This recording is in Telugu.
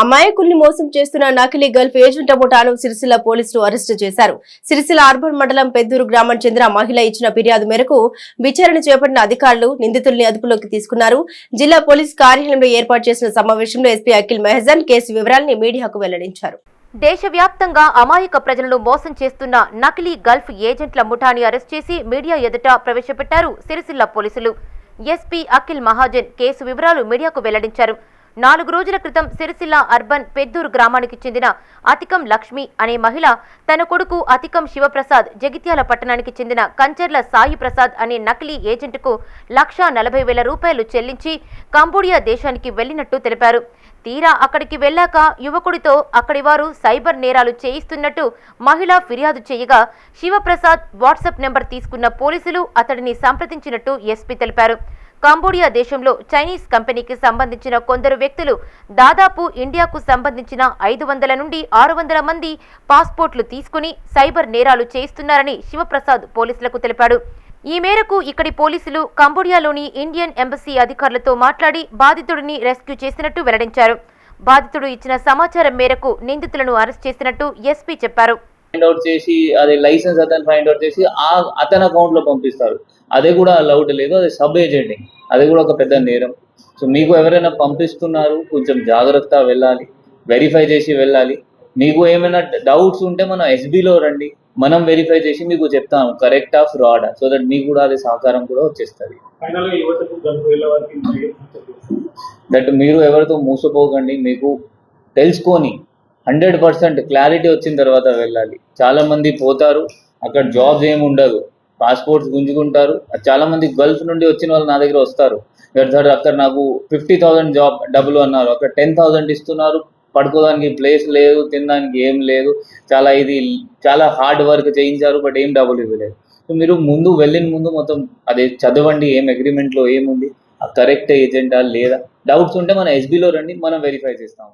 అమాయకుల్ని మోసం చేస్తున్న నకిలీ గల్ఫ్ ఏజెంట్ ముఠాను సిరిసిల్ల పోలీసులు అరెస్టు చేశారు. సిరిసిల్ల అర్బన్ మండలం పెద్దూరు గ్రామం చెందిన మహిళ ఇచ్చిన ఫిర్యాదు మేరకు విచారణ చేపట్టిన అధికారులు నిందితుల్ని అదుపులోకి తీసుకున్నారు. జిల్లా పోలీస్ కార్యాలయంలో ఏర్పాటు చేసిన సమావేశంలో ఎస్పీ అఖిల్ మెహజాన్ కేసు వివరాల్ని మీడియాకు వెల్లడించారు. దేశవ్యాప్తంగా అమాయక ప్రజలను మోసం చేస్తున్న నకిలీ గల్ఫ్ ఏజెంట్ల ముఠాని అరెస్ట్ చేసి మీడియా ఎదుట ప్రవేశపెట్టారు సిరిసిల్ల పోలీసులు. ఎస్పీ అఖిల్ మహాజన్ కేసు వివరాలు మీడియాకు వెల్లడించారు. నాలుగు రోజుల క్రితం సిరిసిల్ల అర్బన్ పెద్దూరు గ్రామానికి చెందిన అతికం లక్ష్మి అనే మహిళ తన కొడుకు అతికం శివప్రసాద్ జగిత్యాల పట్టణానికి చెందిన కంచర్ల సాయి ప్రసాద్ అనే నకిలీ ఏజెంట్కు లక్షా నలభై వేల రూపాయలు చెల్లించి కంబోడియా దేశానికి వెళ్ళినట్టు తెలిపారు. తీరా అక్కడికి వెళ్ళాక యువకుడితో అక్కడి వారు సైబర్ నేరాలు చేయిస్తున్నట్టు మహిళ ఫిర్యాదు చేయగా శివప్రసాద్ వాట్సాప్ నెంబర్ తీసుకున్న పోలీసులు అతడిని సంప్రదించినట్టు ఎస్పీ తెలిపారు. కంబోడియా దేశంలో చైనీస్ కంపెనీకి సంబంధించిన కొందరు వ్యక్తులు దాదాపు ఇండియాకు సంబంధించిన ఐదు వందల నుండి ఆరు వందల మంది పాస్పోర్ట్లు తీసుకుని సైబర్ నేరాలు చేయిస్తున్నారని శివప్రసాద్ పోలీసులకు తెలిపాడు. ఈ మేరకు ఇక్కడి పోలీసులు కంబోడియాలోని ఇండియన్ ఎంబసీ అధికారులతో మాట్లాడి బాధితుడిని రెస్క్యూ చేసినట్టు వెల్లడించారు. బాధితుడు ఇచ్చిన సమాచారం మేరకు నిందితులను అరెస్ట్ చేసినట్టు ఎస్పీ చెప్పారు. అవుట్ చేసి అది లైసెన్స్ అతను ఫైండ్ అవుట్ చేసి ఆ అతని అకౌంట్లో పంపిస్తారు. అదే కూడా అలౌడ్ లేదు అది సబ్ ఏజెంటింగ్ అది కూడా ఒక పెద్ద నేరం. సో మీకు ఎవరైనా పంపిస్తున్నారు కొంచెం జాగ్రత్త వెళ్ళాలి వెరిఫై చేసి వెళ్ళాలి. మీకు ఏమైనా డౌట్స్ ఉంటే మనం ఎస్బీలో రండి. మనం వెరిఫై చేసి మీకు చెప్తాము correct of fraud so that మీకు కూడా అది సహకారం కూడా వచ్చేస్తుంది? దట్ మీరు ఎవరితో మోసపోకండి మీకు తెలుసుకొని హండ్రెడ్ పర్సెంట్ క్లారిటీ వచ్చిన తర్వాత వెళ్ళాలి. చాలా మంది పోతారు అక్కడ జాబ్స్ ఏమి ఉండదు. పాస్పోర్ట్స్ గుంజుకుంటారు. చాలా మంది గల్ఫ్ నుండి వచ్చిన వాళ్ళు నా దగ్గర వస్తారు. సార్ అక్కడ నాకు ఫిఫ్టీ థౌసండ్ జాబ్ డబ్బులు అన్నారు. అక్కడ టెన్ థౌసండ్ ఇస్తున్నారు. పడుకోవడానికి ప్లేస్ లేదు తినడానికి ఏం లేదు. చాలా ఇది చాలా హార్డ్ వర్క్ చేయించారు బట్ ఏం డబ్బులు ఇవ్వలేదు. సో మీరు ముందు వెళ్ళిన ముందు మొత్తం అదే చదవండి ఏం అగ్రిమెంట్లో ఏముంది? ఆ కరెక్ట్ ఏజెంటా లేదా? డౌట్స్ ఉంటే మన ఎస్బీలో రండి మనం వెరిఫై చేస్తామండి.